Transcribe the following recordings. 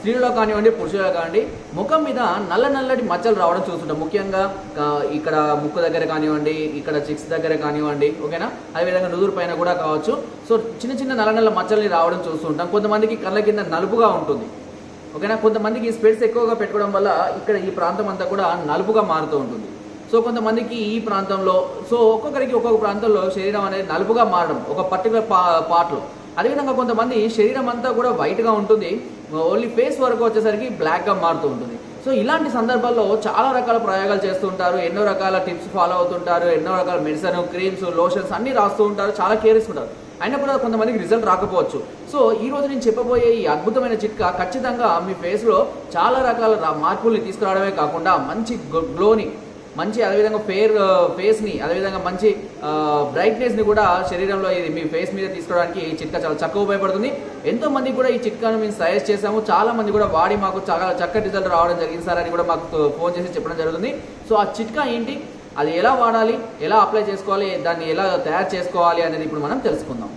స్త్రీలలో కానివ్వండి పురుషులలో కానివ్వండి ముఖం మీద నల్ల నల్లటి మచ్చలు రావడం చూస్తుంటాం. ముఖ్యంగా ఇక్కడ ముక్కు దగ్గర కానివ్వండి ఇక్కడ చిక్స్ దగ్గర కానివ్వండి ఓకేనా? అదేవిధంగా నుదురు పైన కూడా కావచ్చు. సో చిన్న చిన్న నల్ల నల్ల మచ్చల్ని రావడం చూస్తుంటాం. కొంతమందికి కళ్ళ కింద నలుపుగా ఉంటుంది. ఓకేనా? కొంతమందికి స్పెట్స్ ఎక్కువగా పెట్టుకోవడం వల్ల ఇక్కడ ఈ ప్రాంతం అంతా కూడా నలుపుగా మారుతూ ఉంటుంది. సో కొంతమందికి ఈ ప్రాంతంలో సో ఒక్కొక్కరికి ఒక్కొక్క ప్రాంతంలో శరీరం అనేది నలుపుగా మారడం ఒక పర్టికులర్ పా పార్ట్లో. అదేవిధంగా కొంతమంది శరీరం అంతా కూడా వైట్గా ఉంటుంది. ఓన్లీ ఫేస్ వరకు వచ్చేసరికి బ్లాక్గా మారుతూ ఉంటుంది. సో ఇలాంటి సందర్భాల్లో చాలా రకాల ప్రయోగాలు చేస్తూ ఉంటారు. ఎన్నో రకాల టిప్స్ ఫాలో అవుతుంటారు. ఎన్నో రకాల మెడిసిన్ క్రీమ్స్ లోషన్స్ అన్ని రాస్తూ ఉంటారు. చాలా కేర్ ఇస్తుంటారు అయినా కూడా కొంతమందికి రిజల్ట్ రాకపోవచ్చు. సో ఈ రోజు నేను చెప్పబోయే ఈ అద్భుతమైన చిట్కా ఖచ్చితంగా మీ ఫేస్లో చాలా రకాల మార్పుల్ని తీసుకురావడమే కాకుండా మంచి గ్లోని మంచి అదేవిధంగా ఫేర్ ఫేస్ని అదేవిధంగా మంచి బ్రైట్నెస్ని కూడా శరీరంలో ఇది మీ ఫేస్ మీద తీసుకోవడానికి ఈ చిట్కా చాలా చక్కగా ఉపయోగపడుతుంది. ఎంతో మంది కూడా ఈ చిట్కాను మేము సజెస్ట్ చేసాము చాలా మంది కూడా వాడి మాకు చాలా చక్కటి రిజల్ట్ రావడం జరిగింది సార్ అని కూడా మాకు ఫోన్ చేసి చెప్పడం జరుగుతుంది. సో ఆ చిట్కా ఏంటి? అది ఎలా వాడాలి? ఎలా అప్లై చేసుకోవాలి? దాన్ని ఎలా తయారు చేసుకోవాలి? అనేది ఇప్పుడు మనం తెలుసుకుందాం.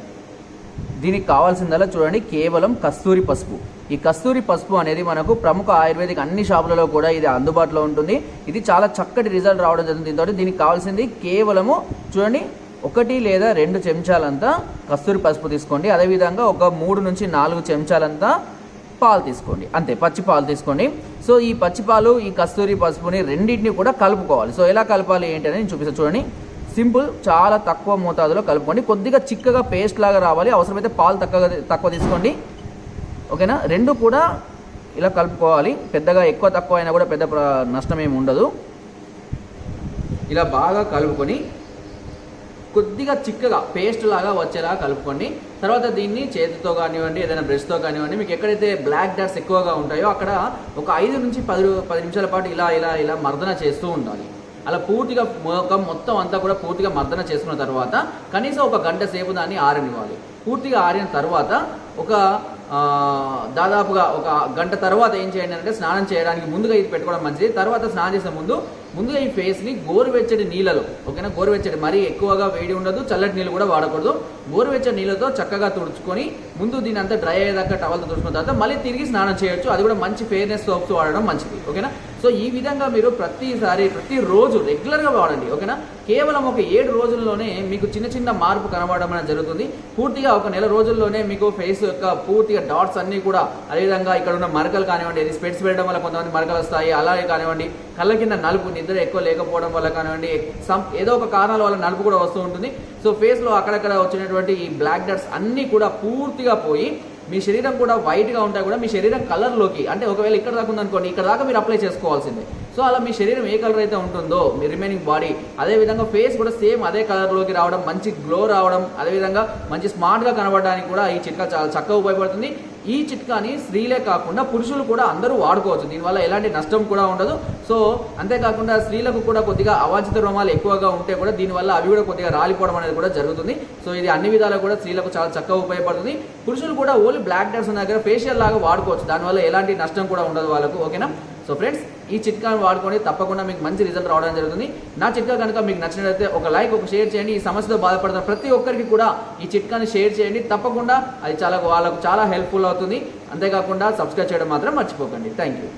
దీనికి కావాల్సిందల్లా చూడండి కేవలం కస్తూరి పసుపు. ఈ కస్తూరి పసుపు అనేది మనకు ప్రముఖ ఆయుర్వేదిక్ అన్ని షాపులలో కూడా ఇది అందుబాటులో ఉంటుంది. ఇది చాలా చక్కటి రిజల్ట్ రావడం జరుగుతుంది. దీంతో దీనికి కావాల్సింది కేవలము చూడండి ఒకటి లేదా రెండు చెంచాలంతా కస్తూరి పసుపు తీసుకోండి. అదేవిధంగా ఒక మూడు నుంచి నాలుగు చెంచాలంతా పాలు తీసుకోండి. అంతే పచ్చి పాలు తీసుకోండి. సో ఈ పచ్చి పాలు ఈ కస్తూరి పసుపుని రెండింటిని కూడా కలుపుకోవాలి. సో ఎలా కలపాలి ఏంటి అనేది నేను చూపిస్తాను. చూడండి సింపుల్ చాలా తక్కువ మోతాదులో కలుపుకోండి. కొద్దిగా చిక్కగా పేస్ట్ లాగా రావాలి. అవసరమైతే పాలు తక్కువ తక్కువ తీసుకోండి. ఓకేనా? రెండు కూడా ఇలా కలుపుకోవాలి. పెద్దగా ఎక్కువ తక్కువ అయినా కూడా పెద్ద నష్టం ఏమి ఉండదు. ఇలా బాగా కలుపుకొని కొద్దిగా చిక్కగా పేస్ట్ లాగా వచ్చేలా కలుపుకోండి. తర్వాత దీన్ని చేతితో కానివ్వండి ఏదైనా బ్రష్తో కానివ్వండి మీకు ఎక్కడైతే బ్లాక్ డాట్స్ ఎక్కువగా ఉంటాయో అక్కడ ఒక ఐదు నుంచి పది పది నిమిషాల పాటు ఇలా ఇలా ఇలా మర్దన చేస్తూ ఉండాలి. అలా పూర్తిగా ముఖం మొత్తం అంతా కూడా పూర్తిగా మర్దన చేసుకున్న తర్వాత కనీసం ఒక గంట సేపు దాన్ని ఆరనివ్వాలి. పూర్తిగా ఆరిన తర్వాత ఒక దాదాపుగా ఒక గంట తర్వాత ఏం చేయండి అంటే స్నానం చేయడానికి ముందుగా ఇది పెట్టుకోవడం మంచిది. తర్వాత స్నానం చేసే ముందు ముందుగా ఈ ఫేస్ని గోరువెచ్చటి నీళ్ళలో ఓకేనా? గోరువెచ్చటి మరీ ఎక్కువగా వేడి ఉండదు చల్లటి నీళ్ళు కూడా వాడకూడదు. గోరువెచ్చటి నీళ్ళతో చక్కగా తుడుచుకొని ముందు దీని అంతా డ్రై అయ్యేదాకా టవల్తో తుడుచుకున్న తర్వాత మళ్ళీ తిరిగి స్నానం చేయొచ్చు. అది కూడా మంచి ఫేర్నెస్ సోప్స్ వాడడం మంచిది. ఓకేనా? సో ఈ విధంగా మీరు ప్రతిసారి ప్రతిరోజు రెగ్యులర్గా వాడండి. ఓకేనా? కేవలం ఒక ఏడు రోజుల్లోనే మీకు చిన్న చిన్న మార్పు కనబడడం అనేది జరుగుతుంది. పూర్తిగా ఒక నెల రోజుల్లోనే మీకు ఫేస్ యొక్క పూర్తిగా డాట్స్ అన్నీ కూడా అదేవిధంగా ఇక్కడ ఉన్న మరకలు కానివ్వండి ఇది స్పెట్స్ పెట్టడం వల్ల కొంతమంది మరకలు వస్తాయి అలాగే కానివ్వండి కళ్ళ కింద నలుపు నిద్ర ఎక్కువ లేకపోవడం వల్ల కానివ్వండి సమ్ ఏదో ఒక కారణాల వల్ల నలుపు కూడా వస్తూ ఉంటుంది. సో ఫేస్లో అక్కడక్కడ వచ్చినటువంటి ఈ బ్లాక్ డాట్స్ అన్నీ కూడా పూర్తి పూర్తిగా పోయి మీ శరీరం కూడా వైట్గా ఉంటాయి కూడా మీ శరీరం కలర్లోకి అంటే ఒకవేళ ఇక్కడ దాకా ఉందనుకోండి ఇక్కడ దాకా మీరు అప్లై చేసుకోవాల్సిందే. సో అలా మీ శరీరం ఏ కలర్ అయితే ఉంటుందో మీ రిమైనింగ్ బాడీ అదే విధంగా ఫేస్ కూడా సేమ్ అదే కలర్లోకి రావడం మంచి గ్లో రావడం అదేవిధంగా మంచి స్మార్ట్గా కనబడడానికి కూడా ఈ చిట్కా చాలా చక్కగా ఉపయోగపడుతుంది. ఈ చిట్కాని స్త్రీలే కాకుండా పురుషులు కూడా అందరూ వాడుకోవచ్చు. దీనివల్ల ఎలాంటి నష్టం కూడా ఉండదు. సో అంతేకాకుండా స్త్రీలకు కూడా కొద్దిగా అవాంఛిత రోమాలు ఎక్కువగా ఉంటే కూడా దీనివల్ల అవి కూడా కొద్దిగా రాలిపోవడం అనేది కూడా జరుగుతుంది. సో ఇది అన్ని విధాలు కూడా స్త్రీలకు చాలా చక్కగా ఉపయోగపడుతుంది. పురుషులు కూడా ఓన్లీ బ్లాక్ డాట్స్ ఉన్న దగ్గర ఫేషియల్ లాగా వాడుకోవచ్చు. దానివల్ల ఎలాంటి నష్టం కూడా ఉండదు వాళ్ళకు. ఓకేనా? సో ఫ్రెండ్స్ ఈ చిట్కాను వాడుకొని తప్పకుండా మీకు మంచి రిజల్ట్ రావడం జరుగుతుంది. నా చిట్కా కనుక మీకు నచ్చినట్లయితే ఒక లైక్ ఒక షేర్ చేయండి. ఈ సమస్యతో బాధపడుతున్న ప్రతి ఒక్కరికి కూడా ఈ చిట్కాని షేర్ చేయండి. తప్పకుండా అది చాలా వాళ్ళకు చాలా హెల్ప్ఫుల్ అవుతుంది. అంతేకాకుండా సబ్స్క్రైబ్ చేయడం మాత్రం మర్చిపోకండి. Thank you